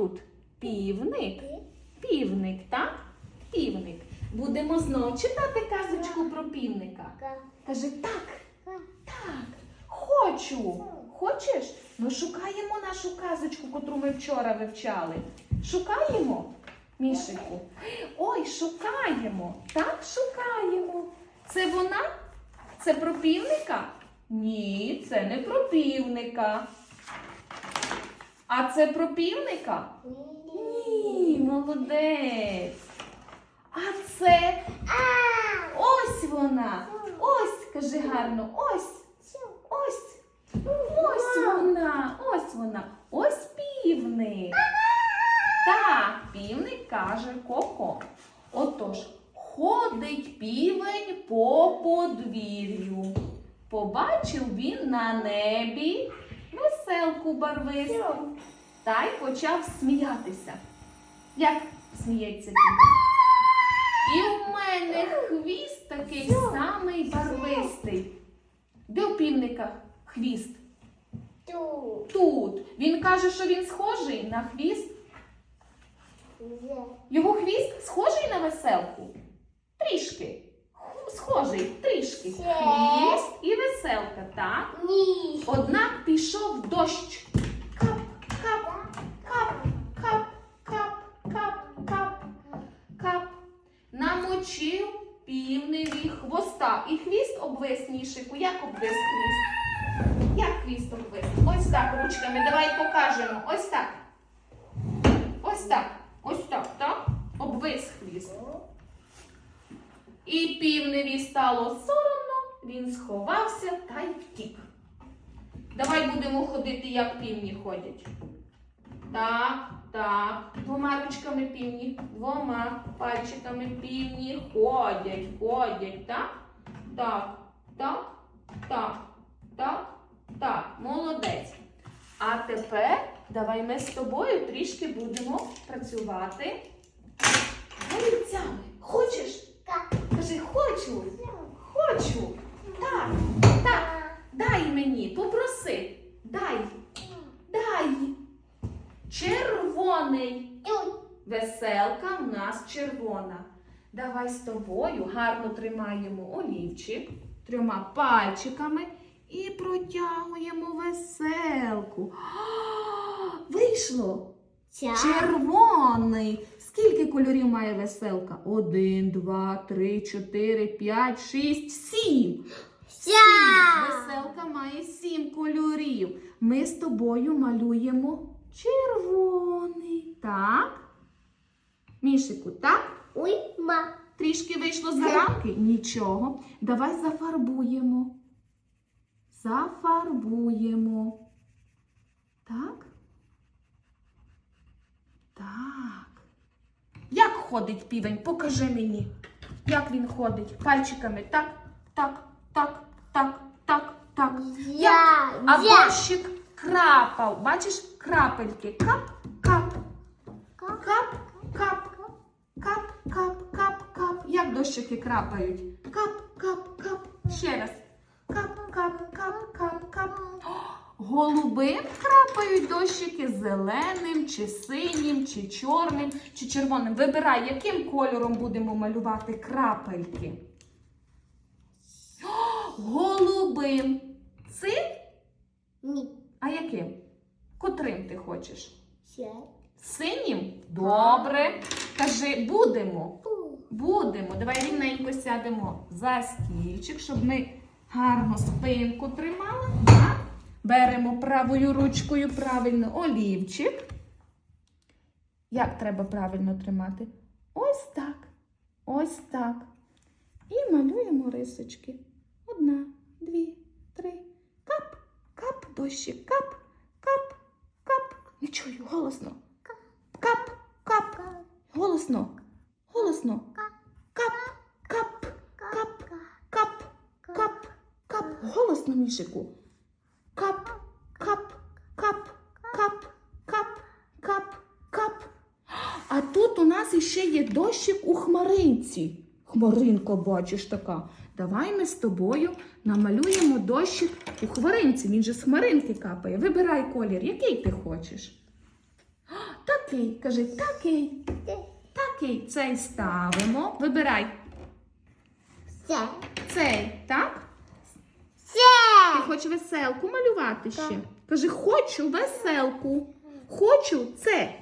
тут? Півник. Півник, так? Півник. Будемо знов читати казочку про півника. Каже, так, так, хочу. Хочеш? Ми шукаємо нашу казочку, котру ми вчора вивчали. Шукаємо, Мішику? Ой, шукаємо. Так, шукаємо. Це вона? Це про півника? Ні, це не про півника. А це про півника? Ні, молодець. А це ось вона. Ось, кажи гарно, ось. Ось. Ось вона, ось вона, ось півник. Так, півник каже коко. Отож, ходить півень по подвір'ю. Побачив він на небі веселку барвисту та й почав сміятися. Як сміється півник? І у мене хвіст такий самий барвистий. Де у півника хвіст? Тут. Він каже, що він схожий на хвіст. Його хвіст схожий на веселку? Трішки. Схожий, трішки. Хвіст і веселка, так? Однак пішов дощ. Кап, кап, кап, кап, кап, кап, кап, кап. Намочив півневі хвоста. І хвіст обвис Мішику. Як обвис хвіст? Як хвіст обвис? Ось так ручками. Давай покажемо. Ось так. Ось так. Ось так, так? Обвис хвіст. І півневі стало соромно, він сховався та й втік. Давай будемо ходити, як півні ходять. Так, так. Двома ручками півні, двома пальчиками півні ходять, ходять, так? Так, так, так, так, так. Молодець. А тепер давай ми з тобою трішки будемо працювати голівцями. Хочеш? Кажи, хочу, хочу. Так, так. Дай мені, попроси. Дай, дай. Червоний. Веселка в нас червона. Давай з тобою гарно тримаємо олівчик трьома пальчиками і протягуємо веселку. А, Вийшло! Червоний. Скільки кольорів має веселка? Один, два, три, чотири, п'ять, шість, сім. Сім. Веселка має сім кольорів. Ми з тобою малюємо червоний. Так? Мішику, так? Ой, ма. Трішки вийшло з рамки? Нічого. Давай зафарбуємо. Зафарбуємо. Так? Так. Як ходить півень? Покажи мені. Як він ходить? Пальчиками. Так, так, так, так, так, так. А дощик крапав. Бачиш крапельки. Кап, кап, кап, кап, кап, кап, кап, кап. Як дощики крапають? Кап, кап, кап. Ще раз. Кап, кап, кап, кап, кап. Голубим крапають дощики зеленим, чи синім, чи чорним, чи червоним. Вибирай, яким кольором будемо малювати крапельки. О, голубим. Цим? А яким? Котрим ти хочеш? Синім? Добре. Кажи, будемо. Будемо. Давай рівненько сядемо за стільчик, щоб ми гарно спинку тримали. Беремо правою ручкою правильно олівчик. Як треба правильно тримати? Ось так. Ось так. І малюємо рисочки. Одна, дві, три. Кап, кап, дощик, кап, кап, кап. Не чую, голосно. Кап, кап. Голосно. Голосно. Кап, кап, кап, кап, кап, кап. Голосно, мішику. Кап, кап, кап, кап, кап, кап, кап. А тут у нас іще є дощик у хмаринці. Хмаринка, бачиш, така. Давай ми з тобою намалюємо дощик у хмаринці. Він же з хмаринки капає. Вибирай колір, який ти хочеш. Такий. Кажи, такий. Такий. Цей ставимо. Вибирай. Це. Цей, так? Ти хочеш веселку малювати ще? Кажи, хочу веселку. Хочу це.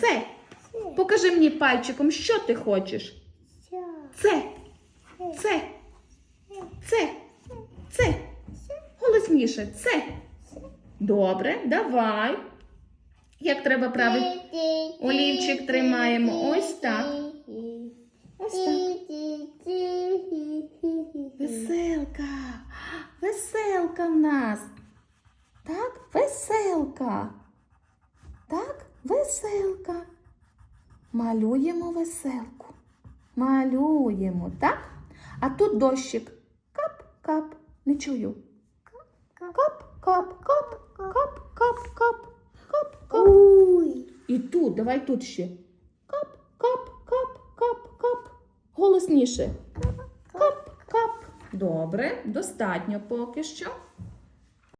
Це. Покажи мені пальчиком, що ти хочеш. Це. Це. Це. Це. Голосніше. Це. Добре, давай. Як треба правильно? Олівчик тримаємо ось так. Ось так. Веселка в нас. Так, веселка. Так, веселка. Малюємо веселку. Малюємо, так? А тут дощик. Кап-кап. Не чую. Кап-кап, кап, кап, кап, кап, кап, кап. І тут, давай тут ще. Кап, кап, кап. Голосніше. Кап, кап. Добре, достатньо поки що.